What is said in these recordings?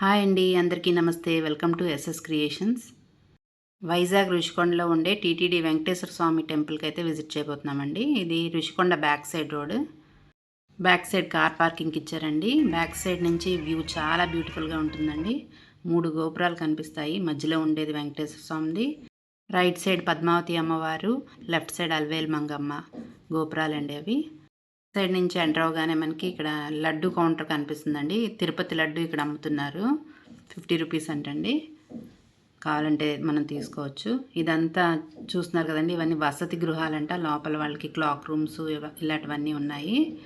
Hi అండి అందరికీ నమస్తే. Welcome to SS creations. Vizag ఋషికొండలో ఉండే టీటీడీ వెంకటేశ్వర స్వామి టెంపుల్కి అయితే విజిట్ చేయబోతున్నామండి. ఇది Rushikonda back side road back side car పార్కింగ్కి ఇచ్చారండి. బ్యాక్ సైడ్ నుంచి వ్యూ చాలా బ్యూటిఫుల్గా ఉంటుందండి. మూడు గోపురాలు కనిపిస్తాయి. మధ్యలో ఉండేది వెంకటేశ్వర స్వామిది. రైట్ సైడ్ పద్మావతి అమ్మవారు లెఫ్ట్ సైడ్ అల్వేల్ మంగమ్మ గోపురాలండి అవి. సైడ్ నుంచి ఎంటర్ అవగానే మనకి ఇక్కడ లడ్డు కౌంటర్ కనిపిస్తుందండి. తిరుపతి లడ్డు ఇక్కడ అమ్ముతున్నారు. ఫిఫ్టీ రూపీస్ అంటండి. కావాలంటే మనం తీసుకోవచ్చు. ఇదంతా చూస్తున్నారు కదండి ఇవన్నీ వసతి గృహాలంట. లోపల వాళ్ళకి క్లాక్ రూమ్స్ ఇలాంటివన్నీ ఉన్నాయి.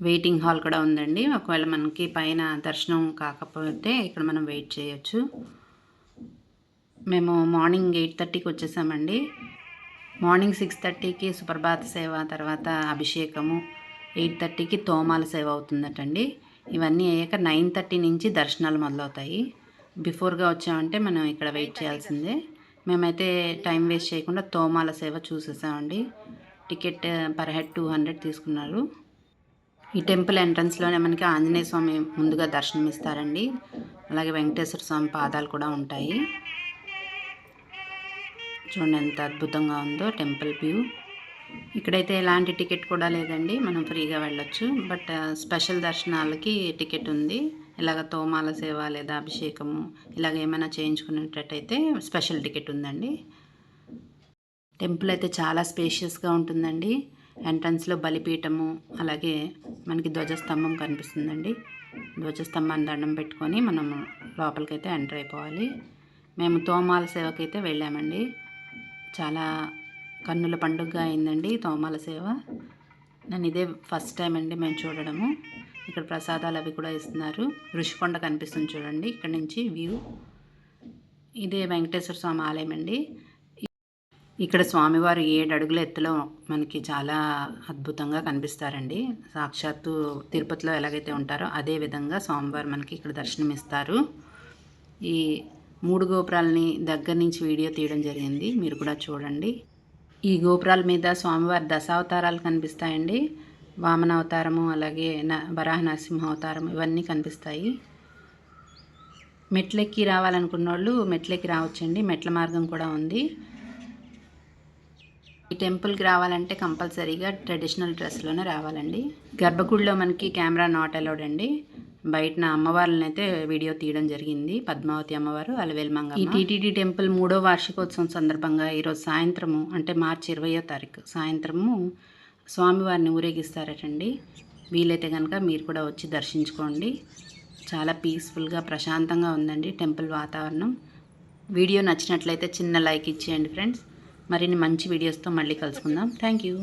వెయిటింగ్ హాల్ కూడా ఉందండి. ఒకవేళ మనకి పైన దర్శనం కాకపోతే ఇక్కడ మనం వెయిట్ చేయొచ్చు. మేము మార్నింగ్ ఎయిట్ థర్టీకి వచ్చేసామండి. మార్నింగ్ సిక్స్ థర్టీకి సుప్రభాత సేవ తర్వాత అభిషేకము ఎయిట్ థర్టీకి తోమాల సేవ అవుతుందటండి. ఇవన్నీ అయ్యాక నైన్ థర్టీ నుంచి దర్శనాలు మొదలవుతాయి. బిఫోర్గా వచ్చామంటే మనం ఇక్కడ వెయిట్ చేయాల్సిందే. మేమైతే టైం వేస్ట్ చేయకుండా తోమాల సేవ చూసేసామండి. Ticket per head two hundred తీసుకున్నారు. ఈ టెంపుల్ ఎంట్రన్స్లోనే మనకి ఆంజనేయ స్వామి ముందుగా దర్శనం ఇస్తారండి అలాగే వెంకటేశ్వర స్వామి పాదాలు కూడా ఉంటాయి. చూడండి ఎంత అద్భుతంగా ఉందో టెంపుల్ వ్యూ. ఇక్కడైతే ఎలాంటి టికెట్ కూడా లేదండి. మనం ఫ్రీగా వెళ్ళొచ్చు. బట్ స్పెషల్ దర్శనాలకి టికెట్ ఉంది. ఇలాగ తోమాల సేవ లేదా అభిషేకము ఇలాగ ఏమైనా చేయించుకునేటట్టయితే స్పెషల్ టికెట్ ఉందండి. టెంపుల్ అయితే చాలా స్పేషియస్గా ఉంటుందండి. ఎంట్రన్స్లో బలిపీఠము అలాగే మనకి ధ్వజస్తంభం కనిపిస్తుందండి. ధ్వజస్తంభాన్ని దండం పెట్టుకొని మనం లోపలికైతే ఎంటర్ అయిపోవాలి. మేము తోమాల సేవకైతే వెళ్ళామండి. చాలా కన్నుల పండుగ అయిందండి తోమాల సేవ. నేను ఇదే ఫస్ట్ టైం అండి మేము చూడడము. ఇక్కడ ప్రసాదాలు అవి కూడా ఇస్తున్నారు. ఋషికొండ కనిపిస్తుంది చూడండి. ఇక్కడ నుంచి వ్యూ. ఇదే వెంకటేశ్వర స్వామి ఆలయం అండి. ఇక్కడ స్వామివారు ఏడు అడుగుల ఎత్తులో మనకి చాలా అద్భుతంగా కనిపిస్తారండి. సాక్షాత్తు తిరుపతిలో ఎలాగైతే ఉంటారో అదే విధంగా స్వామివారు మనకి ఇక్కడ దర్శనమిస్తారు. ఈ మూడు గోపురాలని దగ్గర నుంచి వీడియో తీయడం జరిగింది. మీరు కూడా చూడండి. ఈ గోపురాల మీద స్వామివారి దశావతారాలు కనిపిస్తాయండి. వామన అవతారము అలాగే న వరాహ నరసింహ అవతారం ఇవన్నీ కనిపిస్తాయి. మెట్లెక్కి రావాలనుకున్న వాళ్ళు మెట్లెక్కి రావచ్చండి. మెట్ల మార్గం కూడా ఉంది. ఈ టెంపుల్కి రావాలంటే కంపల్సరీగా ట్రెడిషనల్ డ్రెస్లోనే రావాలండి. గర్భగుడిలో మనకి కెమెరా నాట్ అలౌడ్ అండి. బయటన అమ్మవార్లను అయితే వీడియో తీయడం జరిగింది. పద్మావతి అమ్మవారు అలవేల్మంగ ఈ టీటీడీ టెంపుల్ మూడో వార్షికోత్సవం సందర్భంగా ఈరోజు సాయంత్రము అంటే మార్చి ఇరవయో తారీఖు సాయంత్రము స్వామివారిని ఊరేగిస్తారటండి. వీలైతే కనుక మీరు కూడా వచ్చి దర్శించుకోండి. చాలా పీస్ఫుల్గా ప్రశాంతంగా ఉందండి టెంపుల్ వాతావరణం. వీడియో నచ్చినట్లయితే చిన్న లైక్ ఇచ్చేయండి ఫ్రెండ్స్. మరిన్ని మంచి వీడియోస్తో మళ్ళీ కలుసుకుందాం. Thank you.